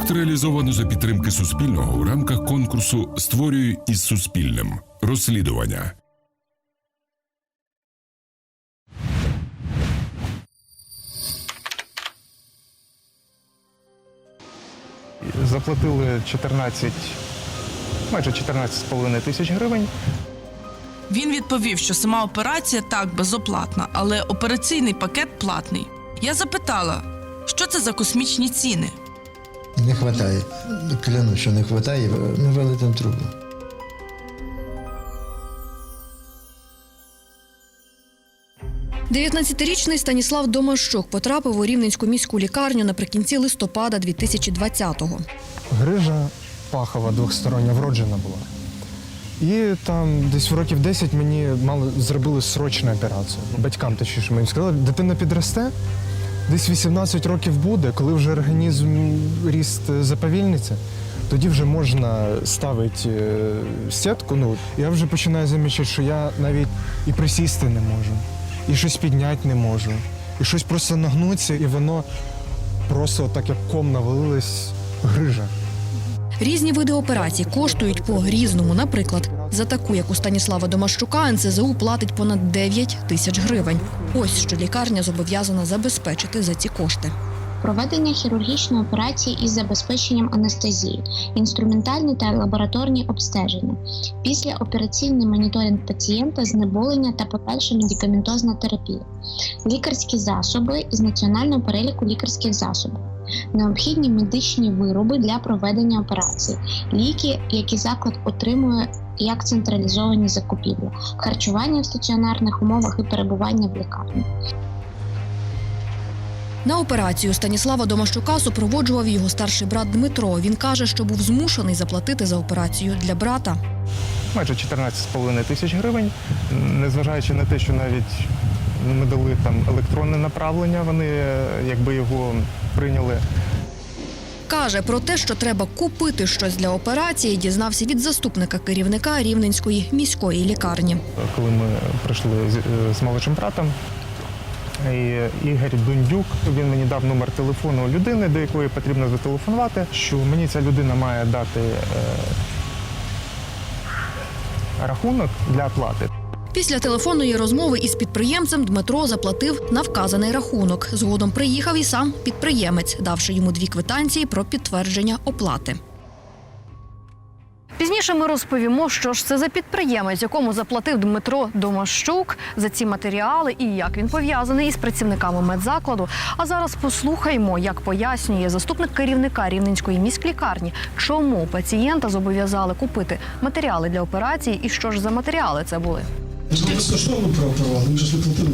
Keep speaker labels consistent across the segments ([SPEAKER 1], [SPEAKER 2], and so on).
[SPEAKER 1] Проект реалізовано за підтримки Суспільного в рамках конкурсу Створюю із Суспільним. Розслідування.
[SPEAKER 2] Заплатили 14, майже 14,5 тисяч гривень.
[SPEAKER 3] Він відповів, що сама операція так безоплатна, але операційний пакет платний. Я запитала, що це за космічні ціни.
[SPEAKER 4] Не вистачає. Кляну, що не вистачає, ми вели там трубу.
[SPEAKER 5] – 19-річний Станіслав Домащук потрапив у Рівненську міську лікарню наприкінці листопада 2020-го.
[SPEAKER 2] Грижа пахова двохстороння вроджена була. І там десь в років 10 мені мали зробили срочну операцію. Батькам точніше мені сказали, дитина підросте, десь 18 років буде, коли вже організм ріст заповільниться, тоді вже можна ставити е, сітку. Ну, я вже починаю замічати, що я навіть і присісти не можу, і щось підняти не можу, і щось просто нагнутися, і воно просто так як ком навалилось грижа.
[SPEAKER 5] Різні види операцій коштують по різному. Наприклад, за таку, як у Станіслава Домащука, НСЗУ платить понад 9 тисяч гривень. Ось що лікарня зобов'язана забезпечити за ці кошти.
[SPEAKER 6] проведення хірургічної операції із забезпеченням анестезії, інструментальні та лабораторні обстеження, післяопераційний моніторинг пацієнта, знеболення та подальша медикаментозна терапія, лікарські засоби із національного переліку лікарських засобів. Необхідні медичні вироби для проведення операції, ліки, які заклад отримує як централізовані закупівлі, харчування в стаціонарних умовах і перебування в лікарні.
[SPEAKER 5] На операцію Станіслава Домащука супроводжував його старший брат Дмитро. Він каже, що був змушений заплатити за операцію для брата.
[SPEAKER 2] майже 14,5 тисяч гривень, незважаючи на те, що навіть ми дали там електронне направлення, вони е, якби його прийняли.
[SPEAKER 5] Каже про те, що треба купити щось для операції, дізнався від заступника керівника Рівненської міської лікарні.
[SPEAKER 2] Коли ми прийшли з, е, з молодшим братом, і Ігор Дундюк він мені дав номер телефону людини, до якої потрібно зателефонувати, що мені ця людина має дати е, рахунок для оплати.
[SPEAKER 5] Після телефонної розмови із підприємцем Дмитро заплатив на вказаний рахунок. Згодом приїхав і сам підприємець, давши йому дві квитанції про підтвердження оплати. Пізніше ми розповімо, що ж це за підприємець, якому заплатив Дмитро Домащук за ці матеріали і як він пов'язаний із працівниками медзакладу. А зараз послухаймо, як пояснює заступник керівника Рівненської міськлікарні, чому пацієнта зобов'язали купити матеріали для операції і що ж за матеріали це були.
[SPEAKER 7] Ми безкоштовно прооперували, ми ж не платили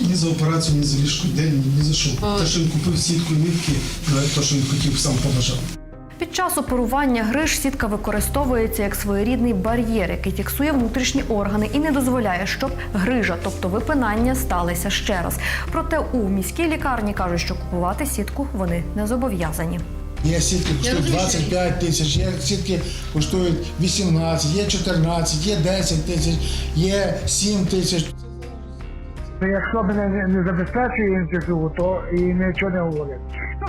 [SPEAKER 7] ні за операцію, ні за ліжко день, ні за що. Те, що він купив сітку нитки, навіть те, що він хотів, сам побажав.
[SPEAKER 5] Під час оперування гриж сітка використовується як своєрідний бар'єр, який фіксує внутрішні органи і не дозволяє, щоб грижа, тобто випинання, сталися ще раз. Проте у міській лікарні кажуть, що купувати сітку вони не зобов'язані.
[SPEAKER 7] Є сітки, коштують 25 тисяч, є сітки коштують 18, є 14, є 10 тисяч, є 7 тисяч.
[SPEAKER 8] Якщо мене не, забезпечує НСЗУ, то і нічого не говорять.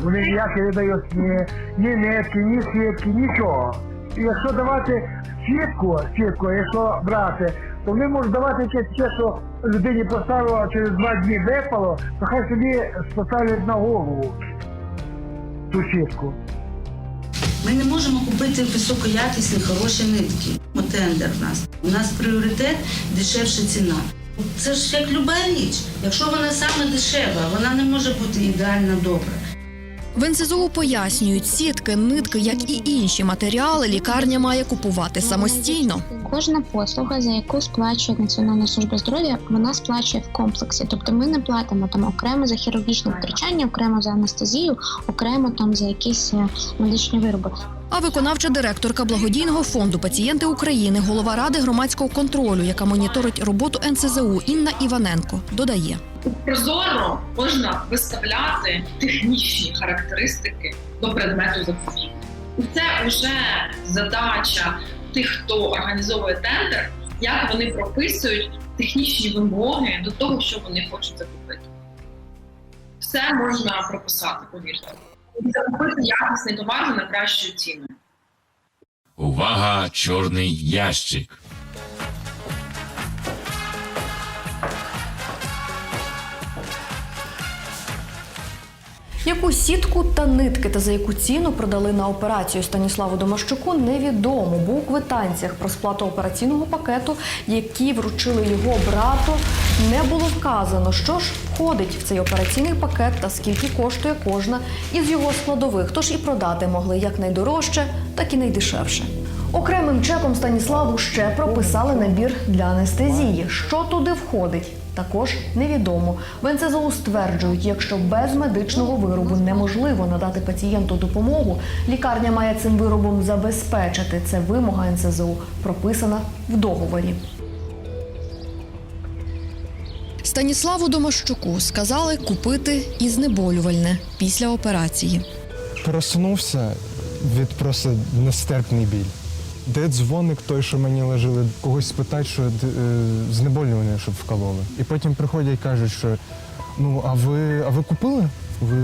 [SPEAKER 8] Вони ніякі не дають ні, ні нитки, ні сітки, нічого. І якщо давати сітку, сітку, якщо брати, то вони можуть давати якесь таке, що людині поставило а через два дні випало, то хай собі поставлять на голову ту.
[SPEAKER 9] Ми не можемо купити високоякісні хороші нитки. Тендер в нас. У нас пріоритет дешевша ціна. Це ж як люба річ. Якщо вона саме дешева, вона не може бути ідеально добра.
[SPEAKER 5] В НСЗУ пояснюють, сітки, нитки, як і інші матеріали, лікарня має купувати самостійно.
[SPEAKER 6] Кожна послуга, за яку сплачує Національна служба здоров'я, вона сплачує в комплексі. Тобто ми не платимо там окремо за хірургічне втручання, окремо за анестезію, окремо там за якісь е, медичні вироби.
[SPEAKER 5] А виконавча директорка благодійного фонду Пацієнти України, голова ради громадського контролю, яка моніторить роботу НСЗУ Інна Іваненко, додає.
[SPEAKER 10] прозоро можна виставляти технічні характеристики до предмету закупівлі. І це вже задача тих, хто організовує тендер, як вони прописують технічні вимоги до того, що вони хочуть закупити. Все можна прописати, повірте. І закупити якісний товар за найкращою ціною.
[SPEAKER 11] Увага, чорний ящик.
[SPEAKER 5] Яку сітку та нитки та за яку ціну продали на операцію Станіславу Домащуку, невідомо. Бо у квитанціях про сплату операційного пакету, які вручили його брату, не було вказано, що ж входить в цей операційний пакет та скільки коштує кожна із його складових. Тож і продати могли як найдорожче, так і найдешевше. Окремим чеком Станіславу ще прописали набір для анестезії. Що туди входить? Також невідомо. В НСЗУ стверджують, якщо без медичного виробу неможливо надати пацієнту допомогу, лікарня має цим виробом забезпечити. Це вимога НСЗУ прописана в договорі. Станіславу Домащуку сказали купити і знеболювальне після операції.
[SPEAKER 2] Проснувся від просто нестерпний біль. Де дзвоник той, що мені лежали, когось спитати, що е, знеболювання, щоб вкололи. І потім приходять і кажуть, що ну, а ви, а ви купили? Ви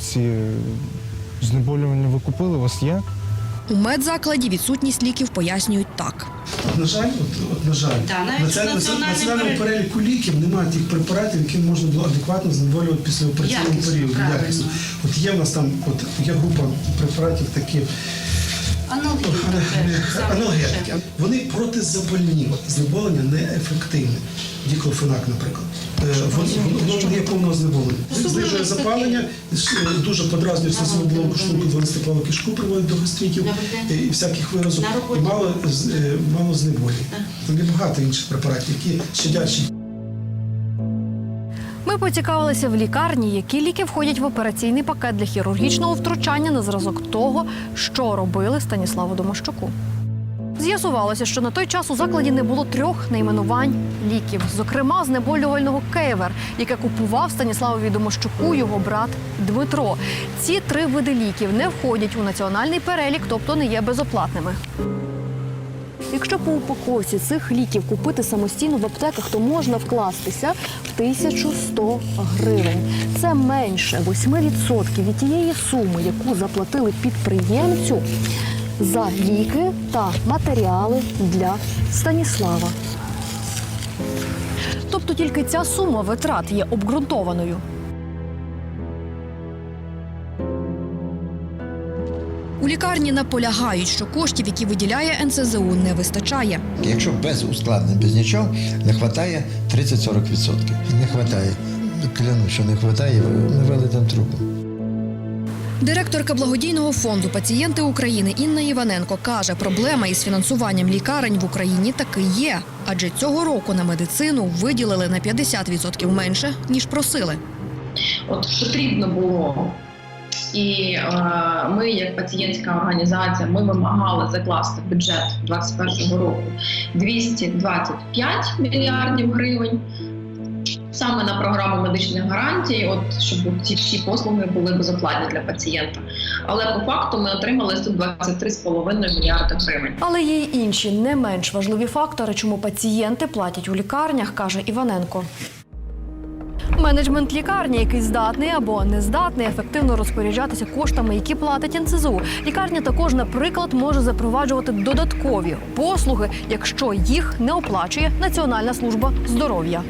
[SPEAKER 2] ці знеболювання ви купили? У вас є?
[SPEAKER 5] У медзакладі відсутність ліків пояснюють так.
[SPEAKER 7] От, на жаль, от, от, на жаль,
[SPEAKER 9] Да,
[SPEAKER 7] на це- на
[SPEAKER 9] національному переліку
[SPEAKER 7] ліків немає тих препаратів, які можна було адекватно знеболювати після операційного періоду. Якісно. От є в нас там, от є група препаратів такі аналгетики. Вони протизапальні. От знеболення неефективне. Діклофенак, наприклад. Е, Воно, є повного знеболення. Знижує запалення, е, дуже подразнює слизову шлунку, 12 плаву кишку приводить до гастритів і всяких виразів. І мало, е, мало знеболює. Там є багато інших препаратів, які щадячі
[SPEAKER 5] Ми поцікавилися в лікарні, які ліки входять в операційний пакет для хірургічного втручання на зразок того, що робили Станіславу Домащуку. З'ясувалося, що на той час у закладі не було трьох найменувань ліків, зокрема знеболювального кейвер, яке купував Станіславові Домощуку його брат Дмитро. Ці три види ліків не входять у національний перелік, тобто не є безоплатними. Якщо по упаковці цих ліків купити самостійно в аптеках, то можна вкластися 1100 гривень. Це менше 8% від тієї суми, яку заплатили підприємцю за ліки та матеріали для Станіслава. Тобто тільки ця сума витрат є обґрунтованою. У лікарні наполягають, що коштів, які виділяє НСЗУ, не вистачає.
[SPEAKER 4] Якщо без ускладнень, без нічого, не вистачає 30-40%. Не вистачає. Кляну, що не вистачає, ми вели там трубу.
[SPEAKER 5] Директорка благодійного фонду Пацієнти України Інна Іваненко каже, проблема із фінансуванням лікарень в Україні таки є, адже цього року на медицину виділили на 50% менше ніж просили.
[SPEAKER 10] От потрібно було. І е, ми, як пацієнтська організація, ми вимагали закласти бюджет 2021 року 225 мільярдів гривень саме на програму медичних гарантій, от щоб ці всі послуги були безоплатні для пацієнта. Але по факту ми отримали 123,5 мільярди гривень.
[SPEAKER 5] Але є й інші не менш важливі фактори, чому пацієнти платять у лікарнях, каже Іваненко. Менеджмент лікарні, який здатний або не здатний ефективно розпоряджатися коштами, які платить НСЗУ. Лікарня також, наприклад, може запроваджувати додаткові послуги, якщо їх не оплачує Національна служба здоров'я.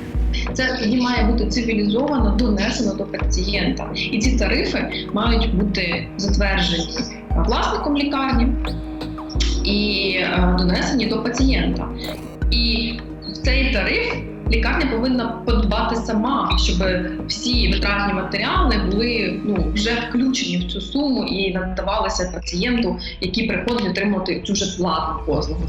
[SPEAKER 10] Це тоді має бути цивілізовано донесено до пацієнта, і ці тарифи мають бути затверджені власником лікарні і е, донесені до пацієнта. І цей тариф лікарня повинна подбати сама, щоб всі витратні матеріали були ну вже включені в цю суму і надавалися пацієнту, який приходить отримати цю платну послугу.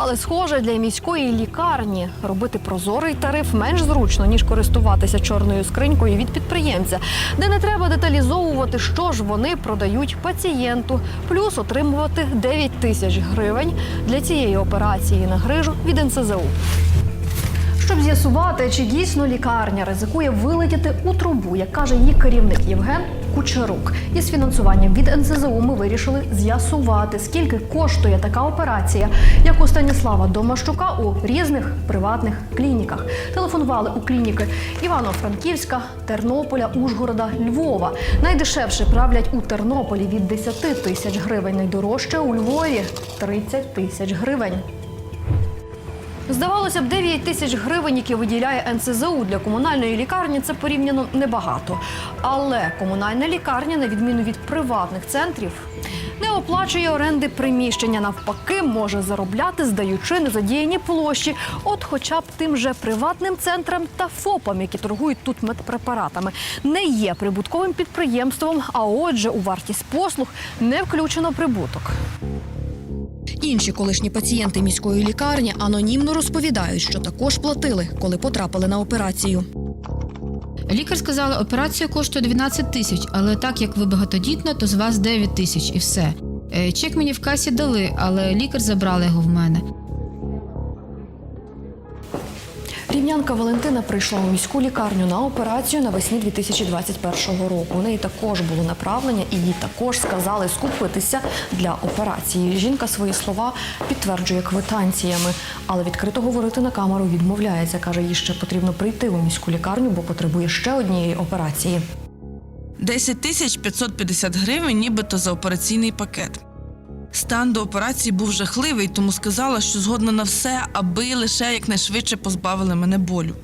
[SPEAKER 5] Але схоже, для міської лікарні робити прозорий тариф менш зручно ніж користуватися чорною скринькою від підприємця, де не треба деталізовувати, що ж вони продають пацієнту, плюс отримувати 9 тисяч гривень для цієї операції на грижу від НСЗУ. Щоб з'ясувати, чи дійсно лікарня ризикує вилетіти у трубу, як каже її керівник Євген Кучерук. Із фінансуванням від НСЗУ ми вирішили з'ясувати, скільки коштує така операція, як у Станіслава Домащука у різних приватних клініках. Телефонували у клініки Івано-Франківська, Тернополя, Ужгорода, Львова. Найдешевше правлять у Тернополі від 10 тисяч гривень, найдорожче у Львові 30 тисяч гривень. Здавалося б, 9 тисяч гривень, які виділяє НСЗУ для комунальної лікарні, це порівняно небагато. Але комунальна лікарня, на відміну від приватних центрів, не оплачує оренди приміщення. Навпаки, може заробляти, здаючи незадіяні площі. От, хоча б тим же приватним центрам та ФОПам, які торгують тут медпрепаратами, не є прибутковим підприємством. А отже, у вартість послуг не включено прибуток. Інші колишні пацієнти міської лікарні анонімно розповідають, що також платили, коли потрапили на операцію.
[SPEAKER 12] Лікар сказала, операція коштує 12 тисяч, але так як ви багатодітна, то з вас 9 тисяч і все. Е, Чек мені в касі дали, але лікар забрала його в мене.
[SPEAKER 5] Рівнянка Валентина прийшла у міську лікарню на операцію навесні 2021 року. У неї також було направлення, і їй також сказали скупитися для операції. Жінка свої слова підтверджує квитанціями, але відкрито говорити на камеру відмовляється. каже, їй ще потрібно прийти у міську лікарню, бо потребує ще однієї операції.
[SPEAKER 3] 10 тисяч 550 гривень, нібито за операційний пакет. Стан до операції був жахливий, тому сказала, що згодна на все, аби лише якнайшвидше позбавили мене болю.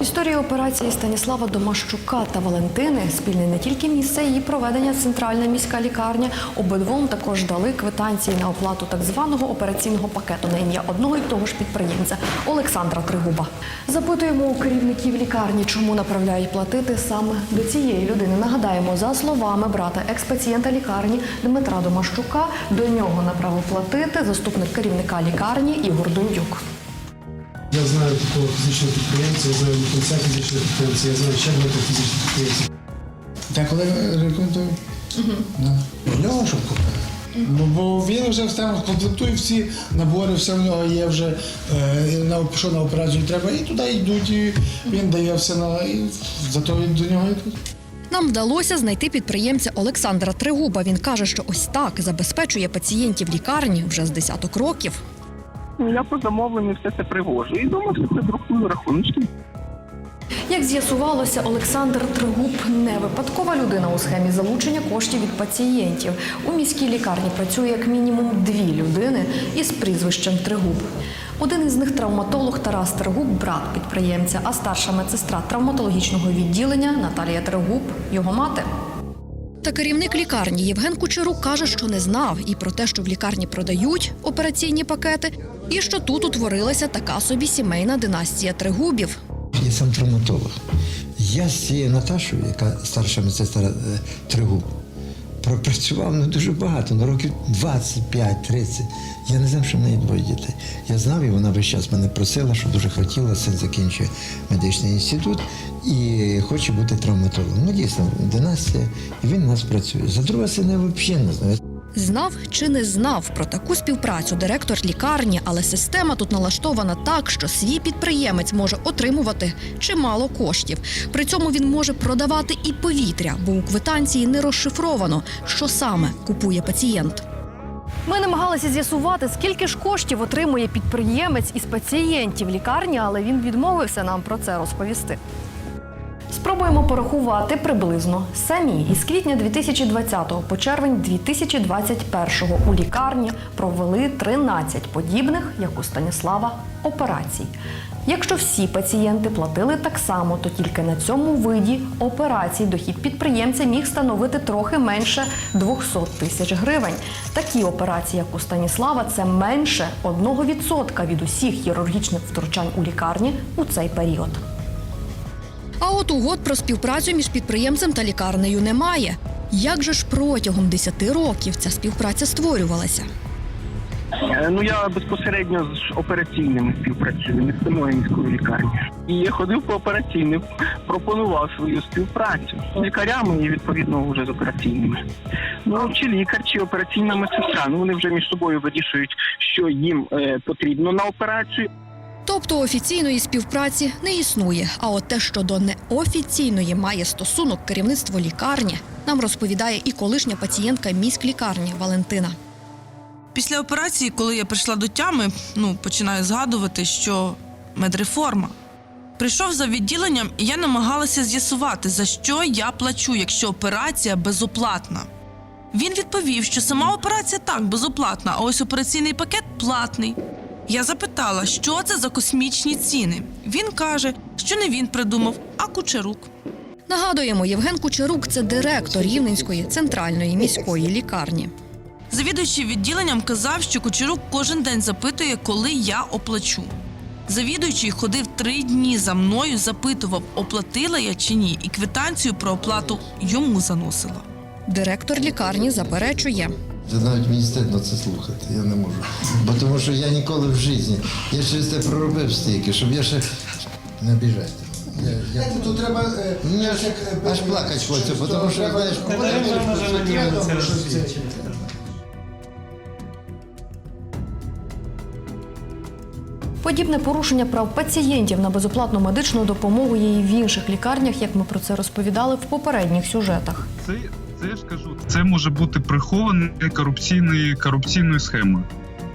[SPEAKER 5] Історія операції Станіслава Домащука та Валентини спільне не тільки місце її проведення центральна міська лікарня. Обидвом також дали квитанції на оплату так званого операційного пакету на ім'я одного і того ж підприємця Олександра Тригуба. Запитуємо у керівників лікарні, чому направляють платити саме до цієї людини. Нагадаємо, за словами брата екс-пацієнта лікарні Дмитра Домащука, до нього направив платити заступник керівника лікарні Ігор Дундюк.
[SPEAKER 7] Я знаю такого фізичного підприємця, я знаю кінця фізичного підприємця, я знаю ще багато фізичних підприємців.
[SPEAKER 13] Деколи рекомендую. Да. В нього щоб купити. Ну, бо він вже все комплектує всі набори, все в нього є вже е, на що на операцію треба, і туди йдуть, і він дає все на і зато він до нього йдуть.
[SPEAKER 5] Нам вдалося знайти підприємця Олександра Тригуба. Він каже, що ось так забезпечує пацієнтів лікарні вже з десяток років.
[SPEAKER 14] Ну, я по замовленню все це привожу. І думаю, що це друкую рахуночки.
[SPEAKER 5] Як з'ясувалося, Олександр Тригуб не випадкова людина у схемі залучення коштів від пацієнтів. У міській лікарні працює як мінімум дві людини із прізвищем Тригуб. Один із них травматолог Тарас Тригуб, брат підприємця, а старша медсестра травматологічного відділення Наталія Тригуб, його мати. Та керівник лікарні Євген Кучерук каже, що не знав і про те, що в лікарні продають операційні пакети, і що тут утворилася така собі сімейна династія Тригубів.
[SPEAKER 4] Я сам травматолог. Я з цією Наташою, яка старша медсестра е, Тригуб, пропрацював не дуже багато, на років 25-30. Я не знав, що в неї двоє дітей. Я знав, і вона весь час мене просила, що дуже хотіла, син закінчує медичний інститут і хоче бути травматологом. Ну, дійсно, династія, і він у нас працює. За друга сина взагалі не знаю.
[SPEAKER 5] Знав чи не знав про таку співпрацю директор лікарні, але система тут налаштована так, що свій підприємець може отримувати чимало коштів. При цьому він може продавати і повітря, бо у квитанції не розшифровано, що саме купує пацієнт. Ми намагалися з'ясувати, скільки ж коштів отримує підприємець із пацієнтів лікарні, але він відмовився нам про це розповісти. Спробуємо порахувати приблизно самі. Із квітня 2020 по червень 2021 у лікарні провели 13 подібних, як у Станіслава, операцій. Якщо всі пацієнти платили так само, то тільки на цьому виді операцій дохід підприємця міг становити трохи менше 200 тисяч гривень. Такі операції, як у Станіслава, це менше 1% від усіх хірургічних втручань у лікарні у цей період. А от угод про співпрацю між підприємцем та лікарнею немає. Як же ж протягом 10 років ця співпраця створювалася?
[SPEAKER 14] Е, Ну я безпосередньо з операційними співпрацюю, не з самою міською лікарні. І я ходив по операційним, пропонував свою співпрацю з лікарями і відповідно вже з операційними. Ну чи лікар, чи операційна медсестра. Ну вони вже між собою вирішують, що їм е, потрібно на операцію.
[SPEAKER 5] Тобто офіційної співпраці не існує. А от те, що до неофіційної має стосунок керівництво лікарні, нам розповідає і колишня пацієнтка міськлікарні Валентина.
[SPEAKER 3] Після операції, коли я прийшла до тями, ну починаю згадувати, що медреформа. Прийшов за відділенням, і я намагалася з'ясувати, за що я плачу, якщо операція безоплатна. Він відповів, що сама операція так безоплатна, а ось операційний пакет платний. Я запитала, що це за космічні ціни. Він каже, що не він придумав, а кучерук.
[SPEAKER 5] Нагадуємо, Євген Кучерук це директор Рівненської центральної міської лікарні.
[SPEAKER 3] Завідуючий відділенням казав, що Кучерук кожен день запитує, коли я оплачу. Завідуючий ходив три дні за мною, запитував, оплатила я чи ні, і квитанцію про оплату йому заносила.
[SPEAKER 5] Директор лікарні заперечує.
[SPEAKER 4] Це навіть мені стидно це слухати, я не можу. Бо тому що я ніколи в житті, я через те проробив стільки, щоб я ще не обіжайте. Я, я...
[SPEAKER 13] Тут треба е,
[SPEAKER 4] Мені аж, аж плакати хочеться, бо тому що, знаєш,
[SPEAKER 5] Подібне порушення прав пацієнтів на безоплатну медичну допомогу є і в інших лікарнях, як ми про це розповідали в попередніх сюжетах.
[SPEAKER 15] Це, я ж кажу, це може бути приховане корупційної корупційною схемою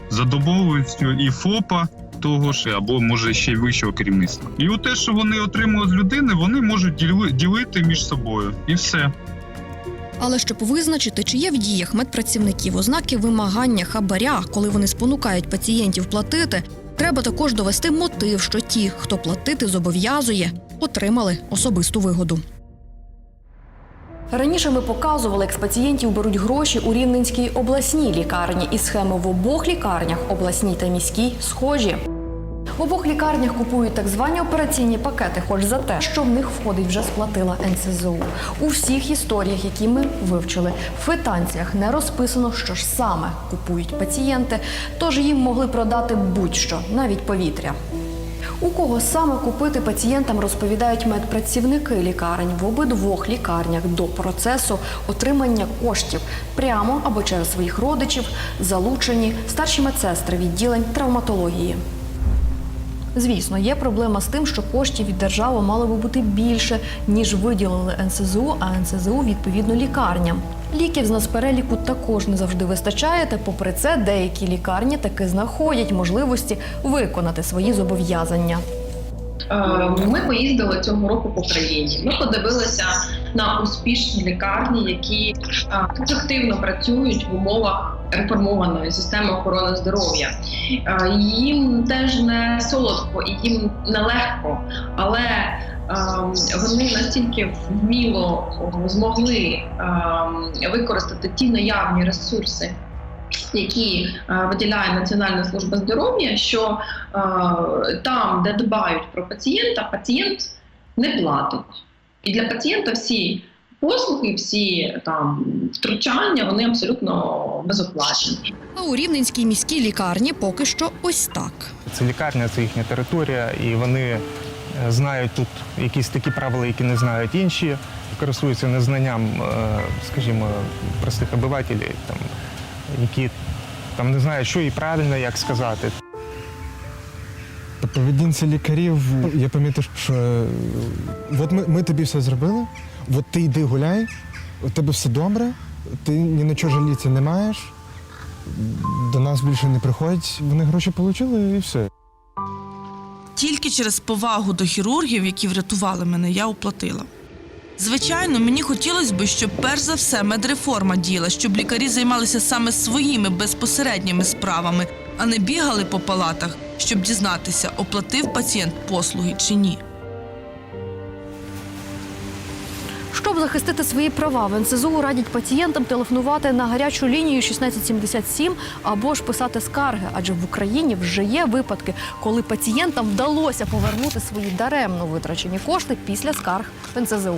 [SPEAKER 15] за домовленістю і ФОПа того ж, або може ще й вищого керівництва. І от те, що вони отримують з людини, вони можуть діли- ділити між собою, і все.
[SPEAKER 5] Але щоб визначити, чи є в діях медпрацівників ознаки вимагання хабаря, коли вони спонукають пацієнтів платити, треба також довести мотив, що ті, хто платити зобов'язує, отримали особисту вигоду. Раніше ми показували, як з пацієнтів беруть гроші у Рівненській обласній лікарні, і схеми в обох лікарнях, обласній та міській, схожі. В обох лікарнях купують так звані операційні пакети, хоч за те, що в них входить, вже сплатила НСЗУ. У всіх історіях, які ми вивчили, в квитанціях не розписано, що ж саме купують пацієнти, тож їм могли продати будь-що, навіть повітря. У кого саме купити пацієнтам розповідають медпрацівники лікарень в обидвох лікарнях до процесу отримання коштів прямо або через своїх родичів, залучені старші медсестри відділень травматології. Звісно, є проблема з тим, що коштів від держави мало би бути більше, ніж виділили НСЗУ, а НСЗУ відповідно лікарням. Ліків з нацпереліку також не завжди вистачає, та попри це деякі лікарні таки знаходять можливості виконати свої зобов'язання.
[SPEAKER 10] Е, Ми поїздили цього року по країні. Ми подивилися на успішні лікарні, які е, активно працюють в умовах реформованої системи охорони здоров'я. Е, Їм теж не солодко і їм нелегко, але ем, вони настільки вміло змогли ем, використати ті наявні ресурси, які е, виділяє Національна служба здоров'я, що е, там, де дбають про пацієнта, пацієнт не платить. І для пацієнта всі послуги, всі там втручання, вони абсолютно безоплатні.
[SPEAKER 5] А у Рівненській міській лікарні поки що ось так.
[SPEAKER 2] Це лікарня, це їхня територія, і вони е, знають тут якісь такі правила, які не знають інші, користуються незнанням, е, скажімо, простих обивателів, там, які там не знають, що і правильно, як сказати. По поведінці лікарів я помітив, що е, от ми, ми тобі все зробили, от ти йди гуляй, у тебе все добре, ти ні на чого жаліться не маєш, до нас більше не приходять, вони гроші отримали і все.
[SPEAKER 3] Тільки через повагу до хірургів, які врятували мене, я оплатила. Звичайно, мені хотілося б, щоб перш за все медреформа діяла, щоб лікарі займалися саме своїми безпосередніми справами, а не бігали по палатах, щоб дізнатися, оплатив пацієнт послуги чи ні.
[SPEAKER 5] Захистити свої права, в НСЗУ радять пацієнтам телефонувати на гарячу лінію 1677 або ж писати скарги, адже в Україні вже є випадки, коли пацієнтам вдалося повернути свої даремно витрачені кошти після скарг в НСЗУ.